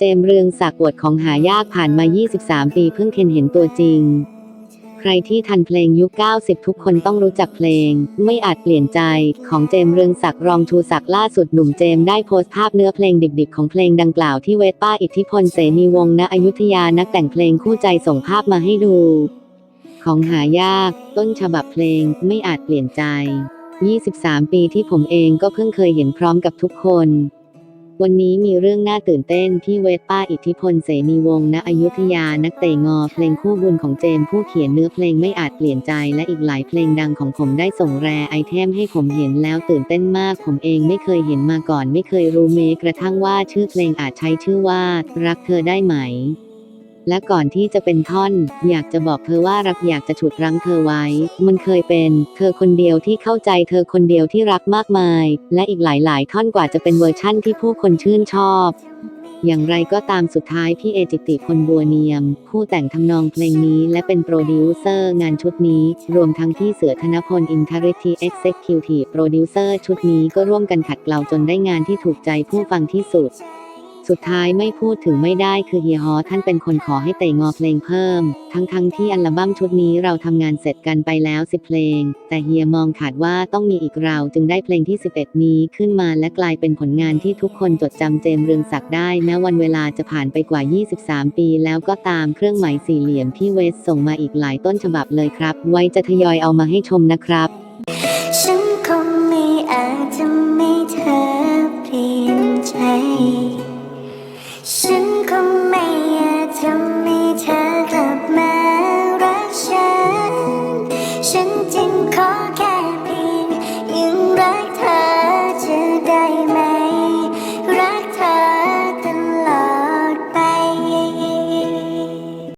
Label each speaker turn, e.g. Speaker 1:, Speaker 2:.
Speaker 1: เจมเรืองศักดิ์อวดของหายากผ่านมา 23 ปีเพิ่งเคนเห็นตัวจริง ใครที่ทันเพลงยุค 90 ทุกคนต้องรู้จักเพลง ไม่อาจเปลี่ยนใจ ของเจมเรืองศักดิ์รองชูศักดิ์ล่าสุดหนุ่มเจมได้โพสต์ภาพเนื้อเพลงดิบๆ ของเพลงดังกล่าวที่เวทป้าอิทธิพลเสนีวงศ์ณอยุธยานักแต่งเพลงคู่ใจส่งภาพมาให้ดู ของหายาก ต้นฉบับเพลงไม่อาจเปลี่ยนใจ 23 ปีที่ผมเองก็เพิ่งเคยเห็นพร้อมกับทุกคน วันนี้มีเรื่องน่าตื่นเต้นที่เวทป้าอิทธิพลเสนีวงศ์ณอยุธยานักเตะงอเพลงคู่บุญของเจมผู้เขียนเนื้อเพลงไม่อาจเปลี่ยนใจและอีกหลายเพลงดังของผมได้ส่งแรไอเทมให้ผมเห็นแล้วตื่นเต้นมาก ผมเองไม่เคยเห็นมาก่อน ไม่เคยรู้เมกระทั่งว่าชื่อเพลงอาจใช้ชื่อว่า รักเธอได้ไหม และก่อนที่จะเป็นท่อน อยากจะบอกเธอว่ารักอยากจะฉุดรั้งเธอไว้ มันเคยเป็น เธอคนเดียวที่เข้าใจเธอคนเดียวที่รักมากมาย และอีกหลาย ๆ ท่อนกว่าจะเป็นเวอร์ชั่นที่ผู้คนชื่นชอบอย่างไรก็ตามสุดท้ายพี่เอจิติพลบัวเนียม ผู้แต่งทำนองเพลงนี้และเป็นโปรดิวเซอร์งานชุดนี้ รวมทั้งพี่เสือธนพลอินทริทีเอ็กเซคิวทีโปรดิวเซอร์ชุดนี้ก็ร่วมกันขัดเกลาจนได้งานที่ถูกใจผู้ฟังที่สุด สุดท้ายไม่พูดถึงไม่ได้คือเฮียฮอท่านเป็นคนขอให้เตะงอเพลงเพิ่ม ทั้งๆทที่อัลบั้มชุดนี้เราทำงานเสร็จกันไปแล้ว10เพลง แต่เฮียมองขาดว่าต้องมีอีกเราจึงได้เพลงที่ 11 นี้ขึ้นมาและกลายเป็นผลงานที่ทุกคนจดจำเจมเรืองศักดิ์ได้แม้วันเวลาจะผ่านไปกว่า 23 ปีแล้วก็ตามเครื่องหมายสี่เหลี่ยมที่เวสส่งมาอีกหลายต้นฉบับเลยครับ ไว้จะทยอยเอามาให้ชมนะครับ
Speaker 2: 人间。